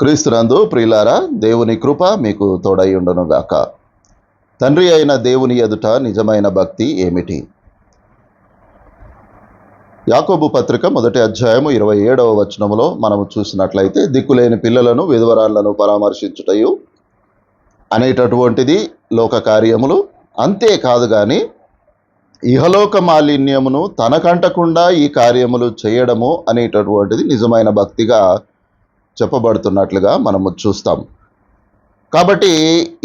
క్రీస్తునందు ప్రియులారా దేవుని కృప మీకు తోడై ఉండును గాక. తండ్రి అయిన దేవుని ఎదుట నిజమైన భక్తి ఏమిటి? యాకోబు పత్రిక మొదటి అధ్యాయము ఇరవై ఏడవ వచనములో మనము చూసినట్లయితే దిక్కులేని పిల్లలను విధవరాళ్ళను పరామర్శించుటయు అనేటటువంటిది లోక కార్యములు. అంతేకాదు కానీ ఇహలోక మాలిన్యమును తనకంటకుండా ఈ కార్యములు చేయడము అనేటటువంటిది నిజమైన భక్తిగా చెప్పబడుతున్నట్లుగా మనము చూస్తాం. కాబట్టి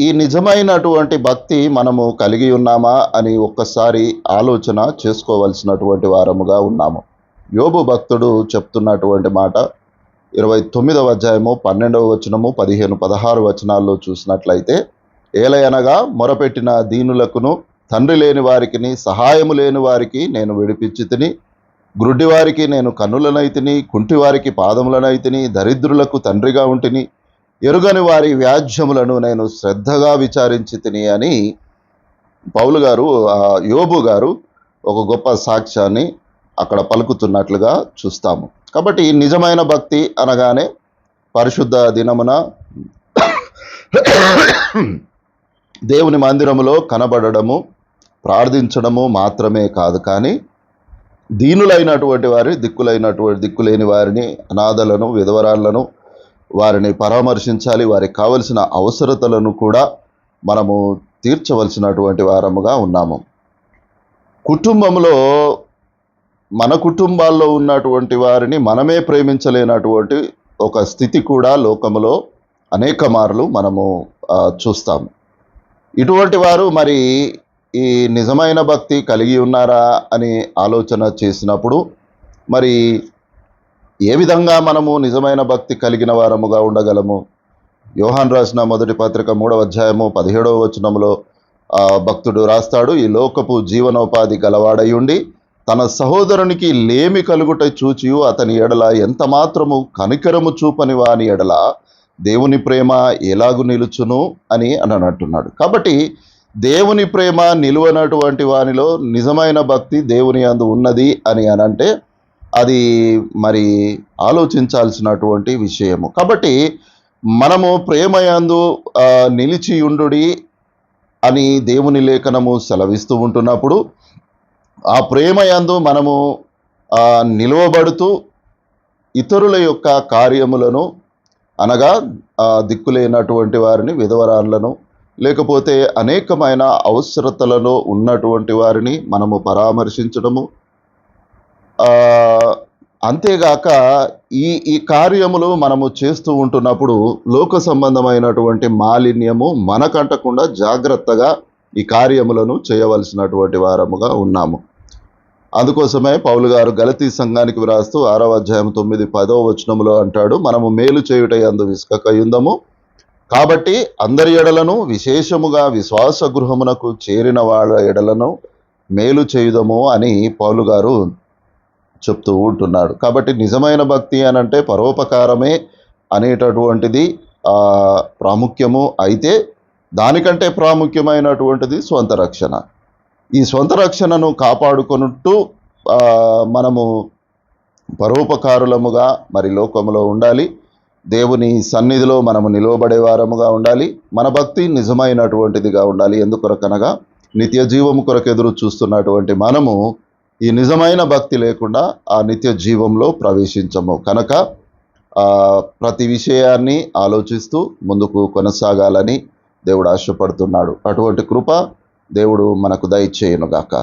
ఈ నిజమైనటువంటి భక్తి మనము కలిగి ఉన్నామా అని ఒక్కసారి ఆలోచన చేసుకోవలసినటువంటి వారముగా ఉన్నాము. యోబు భక్తుడు చెప్తున్నటువంటి మాట ఇరవై తొమ్మిదవ అధ్యాయము పన్నెండవ వచనము పదిహేను పదహారు వచనాల్లో చూసినట్లయితే ఏలయనగా మొరపెట్టిన దీనులకును తండ్రి లేని వారికి సహాయము లేని వారికి నేను విడిపించి తిని గ్రుడ్డివారికి నేను కన్నులనైతిని కుంటివారికి పాదములనైతిని దరిద్రులకు తండ్రిగా ఉంటిని ఎరుగని వారి వ్యాజ్యములను నేను శ్రద్ధగా విచారించి తిని అని పౌలు గారు యోబు గారు ఒక గొప్ప సాక్ష్యాన్ని అక్కడ పలుకుతున్నట్లుగా చూస్తాము. కాబట్టి నిజమైన భక్తి అనగానే పరిశుద్ధ దినమున దేవుని మందిరములో కనబడడము ప్రార్థించడము మాత్రమే కాదు కానీ దీనులైనటువంటి వారి దిక్కులైనటువంటి దిక్కులేని వారిని అనాథలను విధవరాళ్ళను వారిని పరామర్శించాలి. వారికి కావలసిన అవసరతలను కూడా మనము తీర్చవలసినటువంటి వారముగా ఉన్నాము. కుటుంబంలో మన కుటుంబాల్లో ఉన్నటువంటి వారిని మనమే ప్రేమించలేనటువంటి ఒక స్థితి కూడా లోకములో అనేక మార్లు మనము చూస్తాము. ఇటువంటి వారు మరి ఈ నిజమైన భక్తి కలిగి ఉన్నారా అని ఆలోచన చేసినప్పుడు మరి ఏ విధంగా మనము నిజమైన భక్తి కలిగిన వారముగా ఉండగలము? యోహాన్ రాసిన మొదటి పత్రిక మూడవ అధ్యాయము పదిహేడవ వచనంలో భక్తుడు రాస్తాడు ఈ లోకపు జీవనోపాధి గలవాడై ఉండి తన సహోదరునికి లేమి కలుగుట చూచియు అతని ఎడల ఎంత మాత్రము కనికరము చూపని వాని ఎడల దేవుని ప్రేమ ఎలాగు నిలుచును? అని అని అంటున్నాడు కాబట్టి దేవుని ప్రేమ నిలువనటువంటి వానిలో నిజమైన భక్తి దేవుని అందు ఉన్నది అని అనంటే అది మరి ఆలోచించాల్సినటువంటి విషయము. కాబట్టి మనము ప్రేమయందు నిలిచియుండు నిలిచి ఉండుడి అని దేవుని లేఖనము సెలవిస్తూ ఉంటున్నప్పుడు ఆ ప్రేమయందు మనము నిలువబడుతూ ఇతరుల యొక్క కార్యములను అనగా దిక్కులేనటువంటి వారిని విధవరాన్లను లేకపోతే అనేకమైన అవసరతలలో ఉన్నటువంటి వారిని మనము పరామర్శించడము. అంతేగాక ఈ ఈ కార్యములు మనము చేస్తూ ఉంటున్నప్పుడు లోక సంబంధమైనటువంటి మాలిన్యము మనకంటకుండా జాగ్రత్తగా ఈ కార్యములను చేయవలసినటువంటి వారముగా ఉన్నాము. అందుకోసమే పౌలు గారు గలతీ సంఘానికి వ్రాస్తూ ఆరవ అధ్యాయం తొమ్మిది పదో వచనములో అంటాడు మనము మేలు చేయుట యందు విసుకకయుందము కాబట్టి అందరి ఎడలను విశేషముగా విశ్వాస గృహమునకు చేరిన వాళ్ళ ఎడలను మేలు చేయుదము అని పౌలు గారు చెప్తూ ఉంటున్నాడు. కాబట్టి నిజమైన భక్తి అని అంటే పరోపకారమే అనేటటువంటిది ప్రాముఖ్యము. అయితే దానికంటే ప్రాముఖ్యమైనటువంటిది స్వంత రక్షణ. ఈ స్వంత రక్షణను కాపాడుకొనుట్టు మనము పరోపకారులముగా మరి లోకములో ఉండాలి. దేవుని సన్నిధిలో మనము నిలువబడే వారముగా ఉండాలి. మన భక్తి నిజమైనటువంటిదిగా ఉండాలి. ఎందుకొరకనగా నిత్య జీవము కొరకు ఎదురు చూస్తున్నటువంటి మనము ఈ నిజమైన భక్తి లేకుండా ఆ నిత్య జీవంలో ప్రవేశించము. కనుక ప్రతి విషయాన్ని ఆలోచిస్తూ ముందుకు కొనసాగాలని దేవుడు ఆశపడుతున్నాడు. అటువంటి కృప దేవుడు మనకు దయచేయనుగాక.